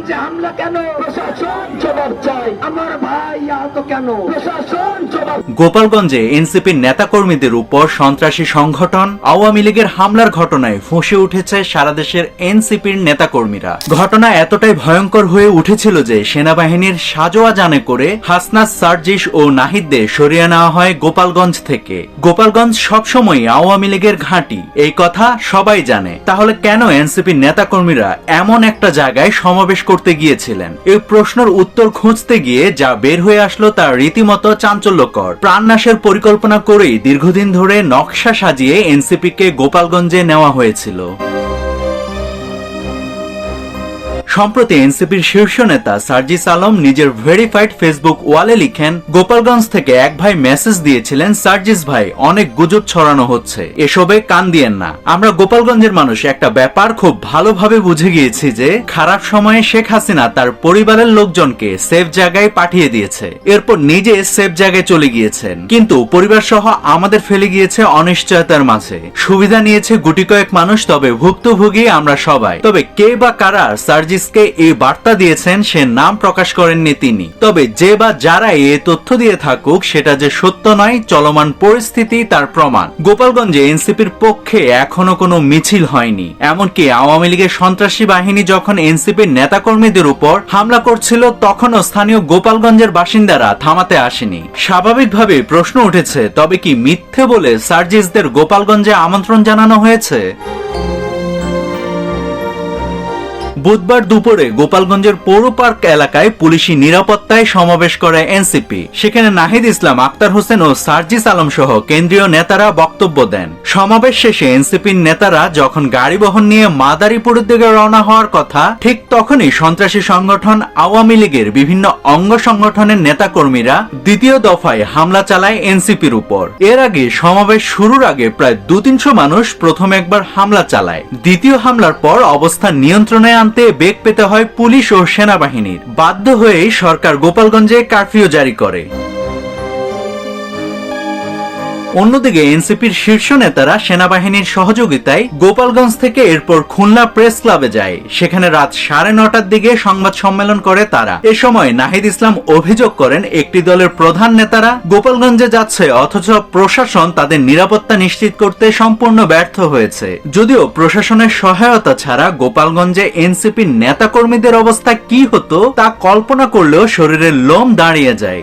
গোপালগঞ্জে হামলা কেন? প্রশাসন জবাব চাই আমার ভাই আহত কেন? প্রশাসন গোপালগঞ্জে এনসিপির নেতাকর্মীদের উপর সন্ত্রাসী সংগঠন আওয়ামী লীগের হামলার ঘটনায় ফুঁসে উঠেছে সারা দেশের এনসিপির নেতাকর্মীরা। ঘটনা এতটাই ভয়ঙ্কর হয়ে উঠেছিল যে সেনাবাহিনীর সাজোয়া জানে করে হাসনাস সার্জিস ও নাহিদদের সরিয়ে নেওয়া হয় গোপালগঞ্জ থেকে। গোপালগঞ্জ সবসময় আওয়ামী লীগের ঘাঁটি। এই কথা সবাই জানে। তাহলে কেন এনসিপির নেতাকর্মীরা এমন একটা জায়গায় সমাবেশ করতে গিয়েছিলেন? এই প্রশ্নের উত্তর খুঁজতে গিয়ে যা বের হয়ে আসলো তা রীতিমতো চাঞ্চল্যকর। প্রাণনাশের পরিকল্পনা করেই দীর্ঘদিন ধরে নকশা সাজিয়ে এনসিপিকে গোপালগঞ্জে নেওয়া হয়েছিল। সম্প্রতি এনসিপির শীর্ষ নেতা সার্জিস আলম নিজের ভেরিফাইড ফেসবুক ওয়ালে লিখেন, গোপালগঞ্জ থেকে এক ভাই মেসেজ দিয়েছিলেন, সার্জিস ভাই, অনেক গুজব ছড়ানো হচ্ছে। এসবে কান দিয়েন না। আমরা গোপালগঞ্জের মানুষ একটা ব্যাপার খুব ভালোভাবে বুঝে গিয়েছি যে, খারাপ সময়ে শেখ হাসিনা তার পরিবারের লোকজনকে সেফ জায়গায় পাঠিয়ে দিয়েছে। এরপর নিজে সেফ জায়গায় চলে গিয়েছেন। কিন্তু পরিবার সহ আমাদের ফেলে গিয়েছে অনিশ্চয়তার মাঝে। সুবিধা নিয়েছে গুটি কয়েক মানুষ, তবে ভুক্তভোগী আমরা সবাই। তবে কে বা কারা সার্জিসকে এই বার্তা দিয়েছেন, সে নাম প্রকাশ করেননি তিনি। তবে যে বা যারা এ তথ্য দিয়ে থাকুক, সেটা যে সত্য নয়, চলমান পরিস্থিতি তার প্রমাণ। গোপালগঞ্জে এনসিপির পক্ষে এখনও কোনো মিছিল হয়নি। এমনকি আওয়ামী লীগের সন্ত্রাসী বাহিনী যখন এনসিপির নেতাকর্মীদের উপর হামলা করছিল, তখনও স্থানীয় গোপালগঞ্জের বাসিন্দারা থামাতে আসেনি। স্বাভাবিকভাবে প্রশ্ন উঠেছে, তবে কি মিথ্যে বলে সার্জিসদের গোপালগঞ্জে আমন্ত্রণ জানানো হয়েছে? বুধবার দুপুরে গোপালগঞ্জের পৌর পার্ক এলাকায় পুলিশি নিরাপত্তায় সমাবেশ করে এনসিপি। সেখানে নাহিদ ইসলাম, আক্তার হোসেন ও সার্জিস আলম সহ কেন্দ্রীয় নেতারা বক্তব্য দেন। সমাবেশ শেষে এনসিপির নেতারা যখন গাড়ি বহন নিয়ে মাদারীপুরের দিকে রওনা হওয়ার কথা, ঠিক তখনই সন্ত্রাসী সংগঠন আওয়ামী লীগের বিভিন্ন অঙ্গ সংগঠনের নেতাকর্মীরা দ্বিতীয় দফায় হামলা চালায় এনসিপির উপর। এর আগে সমাবেশ শুরুর আগে প্রায় দু তিনশো মানুষ প্রথম একবার হামলা চালায়। দ্বিতীয় হামলার পর অবস্থা নিয়ন্ত্রণে আনতে বেগ পেতে হয় পুলিশ ও সেনাবাহিনীর। বাধ্য হয়েই সরকার গোপালগঞ্জে কারফিউ জারি করে। অন্যদিকে এনসিপির শীর্ষ নেতারা সেনাবাহিনীর সহযোগিতায় গোপালগঞ্জ থেকে এরপর খুলনা প্রেস ক্লাবে যায়। সেখানে রাত সাড়ে নটার দিকে সংবাদ সম্মেলন করে তারা। এ সময় নাহিদ ইসলাম অভিযোগ করেন, একটি দলের প্রধান নেতারা গোপালগঞ্জে যাচ্ছে, অথচ প্রশাসন তাদের নিরাপত্তা নিশ্চিত করতে সম্পূর্ণ ব্যর্থ হয়েছে। যদিও প্রশাসনের সহায়তা ছাড়া গোপালগঞ্জে এনসিপির নেতাকর্মীদের অবস্থা কি হতো তা কল্পনা করলেও শরীরের লোম দাঁড়িয়ে যায়।